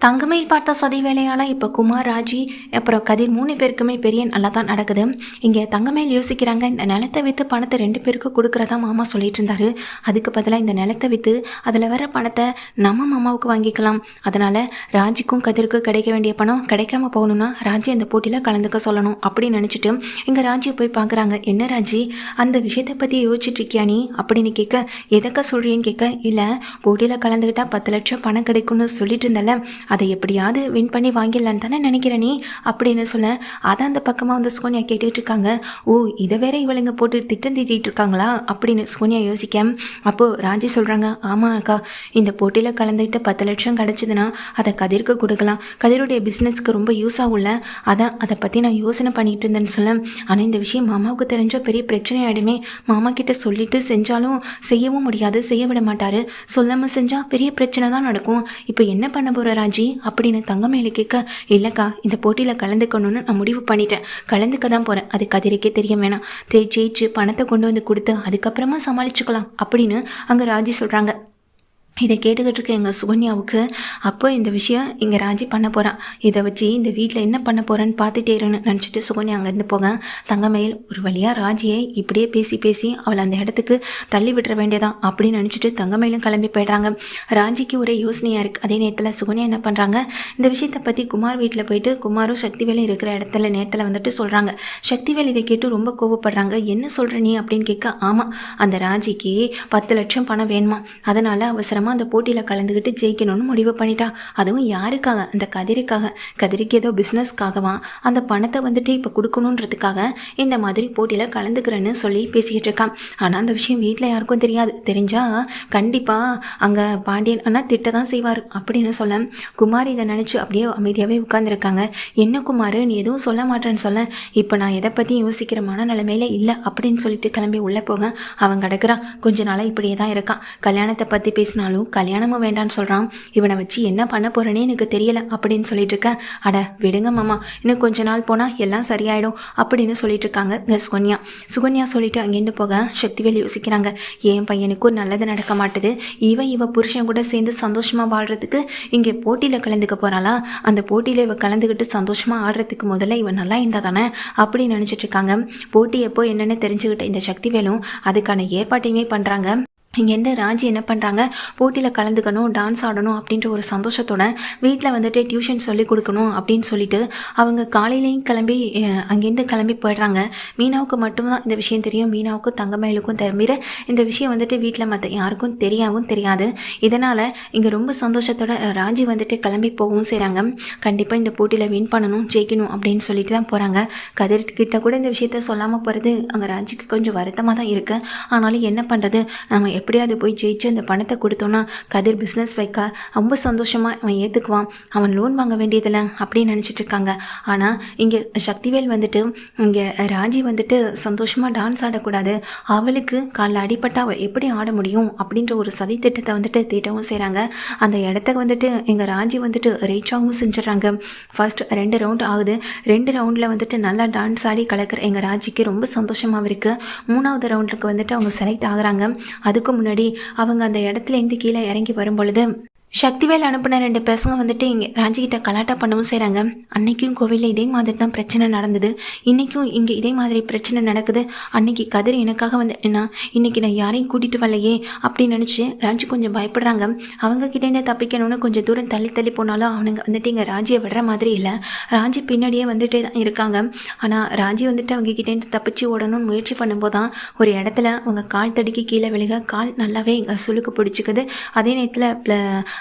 தங்கமயில் பார்த்த சதி வேலையால் இப்போ குமார் ராஜி அப்புறம் கதிர் மூணு பேருக்குமே பெரிய நல்லா தான் நடக்குது. இங்கே தங்கமயில் யோசிக்கிறாங்க இந்த நிலத்தை விற்று பணத்தை ரெண்டு பேருக்கும் கொடுக்குறதா மாமா சொல்லிட்டு இருந்தாரு. அதுக்கு பதிலாக இந்த நிலத்தை விற்று அதில் வர பணத்தை நம்ம மாமாவுக்கு வாங்கிக்கலாம். அதனால் ராஜிக்கும் கதிருக்கும் கிடைக்க வேண்டிய பணம் கிடைக்காம போகணும்னா ராஜி அந்த போட்டியில் கலந்துக்க சொல்லணும் அப்படின்னு நினச்சிட்டு இங்கே ராஜியை போய் பார்க்குறாங்க என்ன ராஜி அந்த விஷயத்தை பற்றி யோசிச்சுட்டு இருக்கியா நீ? அப்படின்னு கேட்க எதக்க சொல்கிறீன்னு கேட்க இல்லை போட்டியில் கலந்துக்கிட்டால் பத்து லட்சம் பணம் கிடைக்கும்னு சொல்லிட்டு இருந்தல அதை எப்படியாவது வின் பண்ணி வாங்கிடலான்னு தானே நினைக்கிற நீ? அப்படின்னு சொல்ல அதை அந்த பக்கமாக வந்து சோனியா கேட்டுட்டு இருக்காங்க ஓ இதை வேற இவளுங்க போட்டு திட்டம் தீட்டிட்டு இருக்காங்களா அப்படின்னு சோனியா யோசிக்க அப்போது ராஜி சொல்கிறாங்க ஆமாம் அக்கா இந்த போட்டியில் கலந்துக்கிட்டு பத்து லட்சம் கிடச்சிதுன்னா அதை கதிர்க்கு கொடுக்கலாம். கதிருடைய பிஸ்னஸ்க்கு ரொம்ப யூஸ் ஆகும்ல. அதான் அதை பற்றி நான் யோசனை பண்ணிகிட்டு இருந்தேன்னு சொல்ல ஆனால் இந்த விஷயம் மாமாவுக்கு தெரிஞ்ச பெரிய பிரச்சனை ஆகிடுமே மாமா கிட்ட சொல்லிட்டு செஞ்சாலும் செய்யவும் முடியாது செய்ய விட மாட்டார். சொல்லாமல் செஞ்சால் பெரிய பிரச்சனை தான் நடக்கும். இப்போ என்ன பண்ண போகிற ராஜி? அப்படின்னு தங்கமேலு கேட்க இல்லைக்கா இந்த போட்டியில் கலந்துக்கணும்னு நான் முடிவு பண்ணிட்டேன். கலந்துக்க தான் போகிறேன் அது கதிரிக்கே தெரிய வேணாம். தே ஜெயிச்சு பணத்தை கொண்டு வந்து கொடுத்து அதுக்கப்புறமா சமாளிச்சுக்கலாம் அப்படின்னு அங்கே ராஜி சொல்கிறாங்க இதை கேட்டுக்கிட்டு இருக்க எங்கள் சுகன்யாவுக்கு அப்போ இந்த விஷயம் இங்கே ராஜி பண்ண போகிறான் இதை வச்சு இந்த வீட்டில் என்ன பண்ண போகிறேன்னு பார்த்துட்டே இருன்னு நினச்சிட்டு சுகன்யா அங்கேருந்து போக தங்கமயில் ஒரு வழியாக ராஜியை இப்படியே பேசி பேசி அவளை அந்த இடத்துக்கு தள்ளி விட்டுற வேண்டியதான் அப்படின்னு நினச்சிட்டு தங்கமயிலும் கிளம்பி போயிடுறாங்க. ராஜிக்கு ஒரே யோசனையாக இருக்குது அதே நேரத்தில் சுகன்யா என்ன பண்ணுறாங்க இந்த விஷயத்தை பற்றி குமார் வீட்டில் போயிட்டு குமாரும் சக்திவேலும் இருக்கிற இடத்துல நேரத்தில் வந்துட்டு சொல்கிறாங்க சக்திவேல் இதை கேட்டு ரொம்ப கோவப்படுறாங்க. என்ன சொல்கிற நீ? அப்படின்னு கேட்க ஆமாம் அந்த ராஜிக்கு பத்து லட்சம் பணம் வேணுமா? அதனால் அவசரமாக அந்த போட்டியில் கலந்துக்கிட்டு ஜெயிக்கணும்னு முடிவு பண்ணிட்டா. அதுவும் யாருக்காக? அந்த கதிரிக்காக. கதிரிக்கு ஏதோ பிஸ்னஸ்க்காகவா அந்த பணத்தை வந்துட்டு இப்போ கொடுக்கணுன்றதுக்காக இந்த மாதிரி போட்டியில் கலந்துக்கிறேன்னு சொல்லி பேசிக்கிட்டு இருக்கான் ஆனால் அந்த விஷயம் வீட்டில் யாருக்கும் தெரியாது. தெரிஞ்சால் கண்டிப்பாக அங்கே பாண்டியன் ஆனால் திட்ட தான் செய்வார் அப்படின்னு சொல்ல. குமார் இதை நினச்சி அப்படியே அமைதியாகவே உட்காந்துருக்காங்க என்ன குமார் நீ எதுவும் சொல்ல மாட்டேன்னு சொல்ல. இப்போ நான் எதை பற்றி யோசிக்கிற மன நிலைமையில இல்லை அப்படின்னு சொல்லிட்டு கிளம்பி உள்ளே போக அவன் கிடக்குறான் கொஞ்ச நாளாக இப்படியே தான் இருக்கான் கல்யாணத்தை பற்றி பேசினாலும் கல்யாணமும் வேண்டான்னு சொல்கிறான் இவனை வச்சு என்ன பண்ண போகிறேனே எனக்கு தெரியலை அப்படின்னு சொல்லிட்டு இருக்கேன் அட விடுங்க மாமா. இன்னும் கொஞ்ச நாள் போனால் எல்லாம் சரியாயிடும் அப்படின்னு சொல்லிட்டு இருக்காங்க இந்த சுகன்யா. சுகன்யா சொல்லிட்டு அங்கேருந்து போக சக்திவேல் யோசிக்கிறாங்க. என் பையனுக்கும் நல்லது நடக்க மாட்டுது. இவன் இவ புருஷன் கூட சேர்ந்து சந்தோஷமாக வாழ்கிறதுக்கு இங்கே போட்டியில் கலந்துக்க போறாளா? அந்த போட்டியில் இவ கலந்துக்கிட்டு சந்தோஷமாக ஆடுறதுக்கு முதல்ல இவன் நல்லா இருந்தா தானே அப்படின்னு நினச்சிட்டு இருக்காங்க. போட்டி எப்போ என்னென்னு தெரிஞ்சுக்கிட்ட இந்த சக்திவேலும் அதுக்கான ஏற்பாட்டையுமே பண்ணுறாங்க இங்கேருந்து ராஜி என்ன பண்ணுறாங்க போட்டியில் கலந்துக்கணும் டான்ஸ் ஆடணும் அப்படின்ற ஒரு சந்தோஷத்தோட வீட்டில் வந்துட்டு டியூஷன் சொல்லி கொடுக்கணும் அப்படின்னு சொல்லிட்டு அவங்க காலையிலையும் கிளம்பி அங்கேருந்து கிளம்பி போயிடுறாங்க. மீனாவுக்கு மட்டும்தான் இந்த விஷயம் தெரியும். மீனாவுக்கும் தங்கமயிலுக்கும் தவிர இந்த விஷயம் வந்துட்டு வீட்டில் மற்ற யாருக்கும் தெரியாவும் தெரியாது. இதனால் இங்கே ரொம்ப சந்தோஷத்தோட ராஜி வந்துட்டு கிளம்பி போகவும் செய்கிறாங்க கண்டிப்பாக இந்த போட்டியில் வின் பண்ணணும் ஜெயிக்கணும் அப்படின்னு சொல்லிட்டு தான் போகிறாங்க கதிர்கிட்ட கூட இந்த விஷயத்த சொல்லாமல் போகிறது அங்கே ராஜிக்கு கொஞ்சம் வருத்தமாக தான் இருக்குது ஆனாலும் என்ன பண்ணுறது நம்ம எப்படியாவது போய் ஜெயிச்சு அந்த பணத்தை கொடுத்தோன்னா கதிர் பிஸ்னஸ் வைக்க ரொம்ப சந்தோஷமாக அவன் ஏற்றுக்குவான் அவன் லோன் வாங்க வேண்டியதில்லை அப்படின்னு நினச்சிட்டு இருக்காங்க. ஆனால் இங்கே சக்திவேல் வந்துட்டு இங்கே ராஜி வந்துட்டு சந்தோஷமாக டான்ஸ் ஆடக்கூடாது. அவளுக்கு காலைல அடிபட்டா அவள் எப்படி ஆட முடியும் அப்படின்ற ஒரு சதி திட்டத்தை வந்துட்டு தீட்டவும் செய்கிறாங்க அந்த இடத்துக்கு வந்துட்டு எங்கள் ராஜி வந்துட்டு ரீச்சாகவும் செஞ்சிடறாங்க. ஃபர்ஸ்ட் ரெண்டு ரவுண்ட் ஆகுது. ரெண்டு ரவுண்டில் வந்துட்டு நல்லா டான்ஸ் ஆடி கலக்கிற எங்கள் ராஜிக்கு ரொம்ப சந்தோஷமாகவும் இருக்குது மூணாவது ரவுண்டுக்கு வந்துட்டு அவங்க செலக்ட் ஆகுறாங்க. அதுக்கு முன்னாடி அவங்க அந்த இடத்துலேருந்து கீழே இறங்கி வரும் பொழுது சக்திவேல் அனுப்பின ரெண்டு பசங்க வந்துட்டு இங்கே ராஜிக்கிட்ட கலாட்டா பண்ணவும் செய்கிறாங்க அன்னைக்கும் கோவிலில் இதே மாதிரி தான் பிரச்சனை நடந்தது. இன்றைக்கும் இங்கே இதே மாதிரி பிரச்சனை நடக்குது. அன்னைக்கு கதிர் எனக்காக வந்து என்ன நான் யாரையும் கூட்டிகிட்டு வரலையே அப்படின்னு நினச்சி ராஜி கொஞ்சம் பயப்படுறாங்க. அவங்க தப்பிக்கணும்னு கொஞ்சம் தூரம் தள்ளி தள்ளி போனாலும் அவனுங்க வந்துட்டு இங்கே ராஜியை விடுற மாதிரி இல்லை. ராஜி பின்னாடியே வந்துட்டு தான் இருக்காங்க. ஆனால் ராஜி வந்துட்டு அவங்க கிட்டேருந்து தப்பிச்சு ஓடணும்னு முயற்சி பண்ணும்போது தான் ஒரு இடத்துல அவங்க கால் தடுக்கி கீழே விழுக கால் நல்லாவே இங்கே சுளுக்கு பிடிச்சிக்குது. அதே நேரத்தில்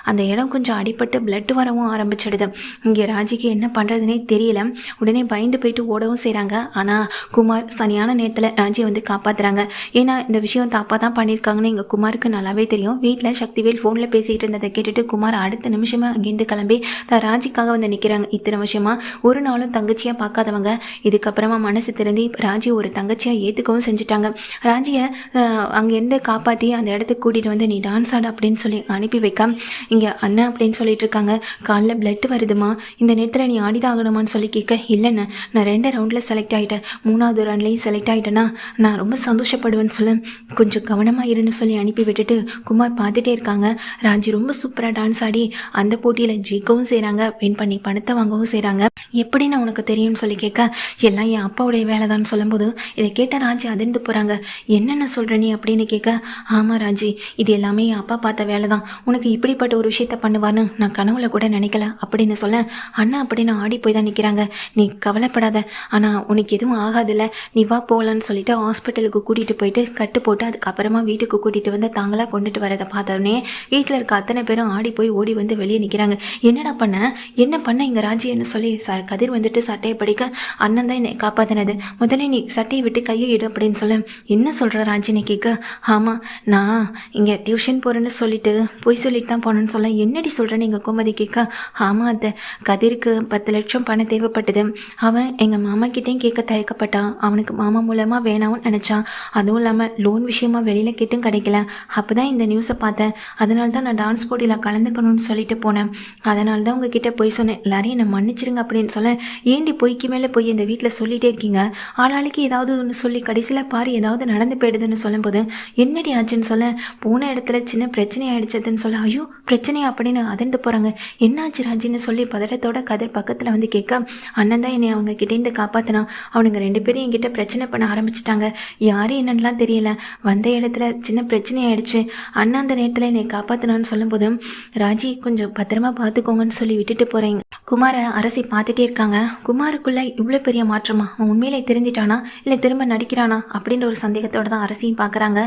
அந்த இடம் கொஞ்சம் அடிபட்டு பிளட் வரவும் ஆரம்பிச்சிடுது. இங்கே ராஜிக்கு என்ன பண்ணுறதுனே தெரியல. உடனே பயந்து போயிட்டு ஓடவும் செய்கிறாங்க ஆனால் குமார் சரியான நேரத்தில் ராஜியை வந்து காப்பாற்றுறாங்க ஏன்னா இந்த விஷயம் தாப்பாக தான் பண்ணியிருக்காங்கன்னு எங்கள் குமாருக்கு நல்லாவே தெரியும். வீட்டில் சக்திவேல் ஃபோனில் பேசிக்கிட்டு இருந்ததை கேட்டுட்டு குமார் அடுத்த நிமிஷமாக அங்கேருந்து கிளம்பி தான் ராஜிக்காக வந்து நிற்கிறாங்க இத்தனை வருஷமாக ஒரு நாளும் தங்கச்சியாக பார்க்காதவங்க. இதுக்கப்புறமா மனசு திறந்து ராஜி ஒரு தங்கச்சியாக ஏற்றுக்கவும் செஞ்சுட்டாங்க. ராஜியை அங்கேருந்து காப்பாற்றி அந்த இடத்துக்கு கூட்டிகிட்டு வந்து நீ டான்ஸ் ஆடு அப்படின்னு சொல்லி அனுப்பி வைக்க. இங்கே அண்ணன் அப்படின்னு சொல்லிட்டு இருக்காங்க. காலில் பிளட் வருதுமா? இந்த நேரத்தில் நீ ஆடிதான் ஆகணுமான்னு சொல்லி கேட்க இல்லைண்ணே நான் ரெண்டு ரவுண்டில் செலக்ட் ஆகிட்டேன் மூணாவது ரவுண்ட்லேயும் செலக்ட் ஆகிட்டேன்னா நான் ரொம்ப சந்தோஷப்படுவேன்னு சொல்ல. கொஞ்சம் கவனமாக இருன்னு சொல்லி அனுப்பி விட்டுட்டு குமார் பார்த்துட்டே இருக்காங்க. ராஜி ரொம்ப சூப்பராக டான்ஸ் ஆடி அந்த போட்டியில் ஜெயிக்கவும் செய்கிறாங்க வின் பண்ணி பணத்தை வாங்கவும் செய்கிறாங்க எப்படின்னு உனக்கு தெரியும்னு சொல்லி கேட்க எல்லாம் என் அப்பாவுடைய வேலை தான் சொல்லும்போது இதை கேட்ட ராஜி அதிர்ந்து போகிறாங்க என்னென்ன சொல்கிற நீ அப்படின்னு கேட்க ஆமாம் ராஜி இது எல்லாமே என் அப்பா பார்த்த வேலை தான் உனக்கு இப்படிப்பட்ட ஒரு விஷயத்த பண்ணுவான்னு நான் கனவுல கூட நினைக்கல. அப்படின்னு சொல்ல அண்ணா அப்படின்னு ஆடி போய் தான் நிற்கிறாங்க நீ கவலைப்படாத. ஆனால் உனக்கு எதுவும் ஆகாதுல்ல. நீ வா போகலான்னு சொல்லிட்டு ஹாஸ்பிட்டலுக்கு கூட்டிகிட்டு போயிட்டு கட்டு போட்டு அதுக்கப்புறமா வீட்டுக்கு கூட்டிகிட்டு வந்து தாங்களாக கொண்டுட்டு வரதை பார்த்தோடனே வீட்டில் இருக்க அத்தனை பேரும் ஆடி போய் ஓடி வந்து வெளியே நிற்கிறாங்க என்னடா பண்ண? என்ன பண்ண இங்கே ராஜின்னு சொல்லி ச கதிர் வந்துட்டு சட்டையை படிக்க அண்ணன் தான் என்னை காப்பாத்தினது. முதல்ல நீ சட்டையை விட்டு கையை இடு அப்படின்னு சொல்ல என்ன சொல்கிற ராஜினி கேட்க ஆமாம் நான் இங்கே டியூஷன் போகிறேன்னு சொல்லிட்டு போய் சொல்லிட்டு தான் போனேன்னு சொல்ல என்னடி சொல்கிறேன்னு எங்கள் கோமதி கேட்க ஆமாம் அத்தை. கதிருக்கு பத்து லட்சம் பணம் தேவைப்பட்டது. அவன் எங்கள் மாமா கிட்டேயும் கேட்க தயக்கப்பட்டான். அவனுக்கு மாமா மூலமாக வேணாம்னு நினச்சான். அதுவும் இல்லாமல் லோன் விஷயமா வெளியில் கேட்டும் கிடைக்கல. அப்போ தான் இந்த நியூஸை பார்த்தேன். அதனால தான் நான் டான்ஸ் போட்டியில் கலந்துக்கணும்னு சொல்லிட்டு போனேன். அதனால தான் உங்ககிட்ட போய் சொன்னேன். எல்லாரையும் என்னை மன்னிச்சிருங்க அப்படின்னு சொல்ல ஏண்டி பொய்க்கு மேலே போய் இந்த வீட்டில் சொல்லிட்டே இருக்கீங்க? ஆளாளுக்கு ஏதாவது ஒன்று சொல்லி கடைசியில் பாரு ஏதாவது நடந்து போயிடுதுன்னு சொல்லும்போது என்னடி ஆச்சுன்னு சொல்ல போன இடத்துல சின்ன பிரச்சனை ஆயிடுச்சதுன்னு சொல்ல ஐயோ பிரச்சனை அப்படின்னு அதிர்ந்து போகிறாங்க என்னாச்சு ராஜின்னு சொல்லி பதட்டத்தோட கதிர் பக்கத்தில் வந்து கேட்க அண்ணன் தான் என்னை அவங்க கிட்டேருந்து காப்பாற்றினான் அவனுங்க ரெண்டு பேரும் என்கிட்ட பிரச்சனை பண்ண ஆரம்பிச்சிட்டாங்க. யாரும் என்னன்னுலாம் தெரியல. வந்த இடத்துல சின்ன பிரச்சனை ஆயிடுச்சு. அண்ணா அந்த நேரத்தில் என்னை காப்பாற்றினான்னு சொல்லும்போது ராஜி கொஞ்சம் பத்திரமா பார்த்துக்கோங்கன்னு சொல்லி விட்டுட்டு போகிறேங்க குமாரை அரசி பார்த்துட்டே இருக்காங்க. குமாருக்குள்ளே இவ்வளோ பெரிய மாற்றமா? அவன் உண்மையிலே தெரிஞ்சிட்டானா? இல்லை திரும்ப நடிக்கிறானா? அப்படின்ற ஒரு சந்தேகத்தோட தான் அரசியும் பார்க்குறாங்க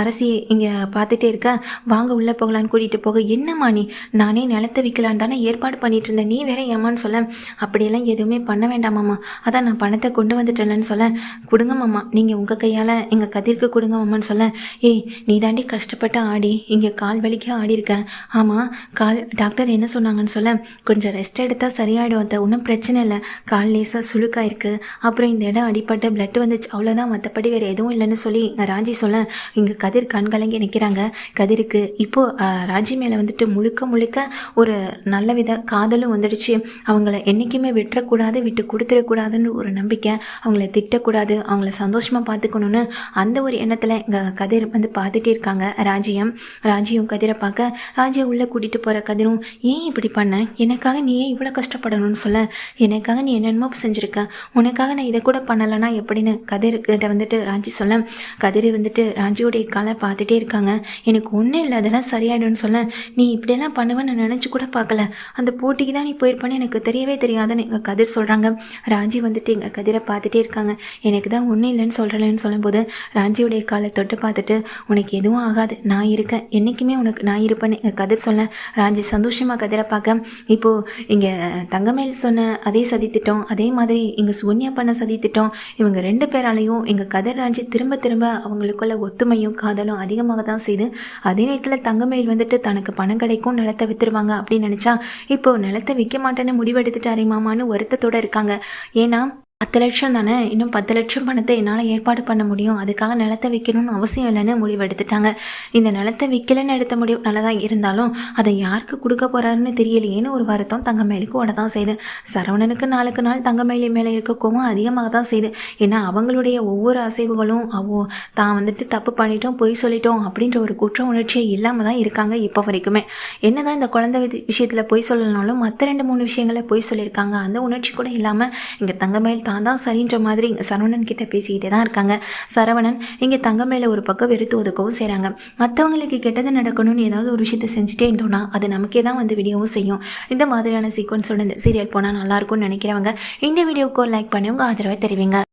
அரசி இங்கே பார்த்துட்டே இருக்க வாங்க உள்ளே போகலான்னு கூட்டிகிட்டு போக. என்ன என்னம்மா நீ நானே நிலத்தை விற்கலான்னு தானே ஏற்பாடு பண்ணிட்டு இருந்தேன் நீ வேற ஏமான்னு சொல்ல. அப்படியெல்லாம் எதுவுமே பண்ண வேண்டாமாம்மா அதான் நான் பணத்தை கொண்டு வந்துட்டேன்லன்னு சொல்ல. கொடுங்க மாமா நீங்கள் உங்கள் கையால் எங்கள் கதிர்க்கு கொடுங்க மாமான்னு சொல்ல. ஏய் நீ தாண்டி கஷ்டப்பட்டு ஆடி இங்கே கால் வலிக்க ஆடி இருக்கேன் ஆமாம் கால் டாக்டர் என்ன சொன்னாங்கன்னு சொல்ல. கொஞ்சம் ரெஸ்ட் எடுத்தால் சரியாயிடும் அது ஒன்றும் பிரச்சனை இல்லை. கால் லேசாக சுழுக்காயிருக்கு அப்புறம் இந்த இடம் அடிப்பட்டு பிளட் வந்துச்சு. அவ்வளோதான் மற்றபடி வேறு எதுவும் இல்லைன்னு சொல்லி ராஜி சொல்ல. இங்கே கதிர் கண்கலங்கி நிற்கிறாங்க கதிருக்கு இப்போது ராஜி மேலே வந்துட்டு முழுக்க முழுக்க ஒரு நல்ல வித காதலும் வந்துடுச்சு. அவங்கள என்றைக்குமே விட்டுறக்கூடாது விட்டு கொடுத்துடக்கூடாதுன்னு ஒரு நம்பிக்கை. அவங்கள திட்டக்கூடாது அவங்கள சந்தோஷமாக பார்த்துக்கணுன்னு அந்த ஒரு எண்ணத்தில் எங்கள் கதிர் வந்து பார்த்துட்டே இருக்காங்க ராஜியம். ராஜியும் கதிரை பார்க்க ராஜியை உள்ளே கூட்டிகிட்டு போகிற கதிரும் ஏன் இப்படி பண்ண? எனக்காக நீ ஏன் இவ்வளோ கஷ்டப்படணும்னு சொல்ல? எனக்காக நீ என்னென்னமோ செஞ்சுருக்க. உனக்காக நான் இதை கூட பண்ணலைன்னா எப்படின்னு கதிர்கிட்ட வந்துட்டு ராஜி சொல்ல. கதிர் வந்துட்டு ராஜியோடைய காலை பார்த்துட்டே இருக்காங்க. எனக்கு ஒன்றும் இல்லை அதெல்லாம் சரியாயிடும்னு சொல்ல. நீ இப்படியெல்லாம் பண்ணுவேன்னு நான் நினச்சி கூட பார்க்கல. அந்த போட்டிக்கு தான் நீ போயிருப்பான்னு எனக்கு தெரியவே தெரியாதுன்னு எங்கள் கதிர் சொல்கிறாங்க ராஜி வந்துட்டு எங்கள் கதிரை பார்த்துட்டே இருக்காங்க. எனக்கு தான் ஒன்றும் இல்லைன்னு சொல்கிறேன்னு சொல்லும்போது ராஞ்சியுடைய காலை தொட்டு பார்த்துட்டு உனக்கு எதுவும் ஆகாது. நான் இருக்கேன். என்றைக்குமே உனக்கு நான் இருப்பேன்னு எங்கள் கதிர் சொல்ல ராஜி சந்தோஷமாக கதிரை பார்க்க. இப்போது இங்கே தங்கமேல் சொன்ன அதே சதித்திட்டம் அதே மாதிரி இங்கே சுகன்யா பண்ண சதி திட்டம் இவங்க ரெண்டு பேராலையும் எங்கள் கதிர் ராஜி திரும்ப திரும்ப அவங்களுக்குள்ள ஒத்துமையும் காதலும் அதிகமாக தான் செய்து அதே நேரத்தில் தங்கமேல் வந்துட்டு தனக்கு பணம் கிடைக்கும் நிலத்தை வித்துருவாங்க அப்படின்னு நினச்சா இப்போ நிலத்தை விற்க மாட்டேன்னு முடிவெடுத்துட்டாரே மாமான்னு வருத்தத்தோடு இருக்காங்க. ஏன்னா பத்து லட்சம் தானே? இன்னும் பத்து லட்சம் பணத்தை என்னால் ஏற்பாடு பண்ண முடியும். அதுக்காக நிலத்தை விற்கணும்னு அவசியம் இல்லைன்னு முடிவெடுத்துட்டாங்க இந்த நிலத்தை விற்கலன்னு எடுத்த முடிவு நல்லதாக இருந்தாலும் அதை யாருக்கு கொடுக்க போகிறாருன்னு தெரியலையேன்னு ஒரு வருத்தம் தங்கமேலுக்கு ஓட தான் செய்யுது சரவணனுக்கு நாளுக்கு நாள் தங்கமேலி மேலே இருக்க கோவம் அதிகமாக தான் செய்யுது ஏன்னா அவங்களுடைய ஒவ்வொரு அசைவுகளும் அவோ தான் வந்துட்டு தப்பு பண்ணிட்டோம் பொய் சொல்லிட்டோம் அப்படின்ற ஒரு குற்ற உணர்ச்சியே இல்லாமல் தான் இருக்காங்க இப்போ வரைக்குமே. என்னதான் இந்த குழந்தை விஷயத்தில் பொய் சொல்லலனாலும் மற்ற ரெண்டு மூணு விஷயங்களை பொய் சொல்லியிருக்காங்க. அந்த உணர்ச்சி கூட இல்லாமல் இங்கே தங்கமேல் தான் தான் சரின்ற மாதிரி இங்கே சரவணன் கிட்ட பேசிக்கிட்டே தான் இருக்காங்க. சரவணன் இங்கே தங்க மேலே ஒரு பக்கம் வெறுத்து ஒதுக்கவும் செய்கிறாங்க மற்றவங்களுக்கு கெட்டது நடக்கணும்னு ஏதாவது ஒரு விஷயத்தை செஞ்சுட்டே இருந்தோம்னா அது நமக்கே தான் வந்து வீடியோவும் செய்யும். இந்த மாதிரியான சீக்வன்ஸோட இந்த சீரியல் போனால் நல்லாயிருக்கும்னு நினைக்கிறவங்க இந்த வீடியோவுக்கு லைக் பண்ணி உங்கள் ஆதரவை தெரிவிங்க.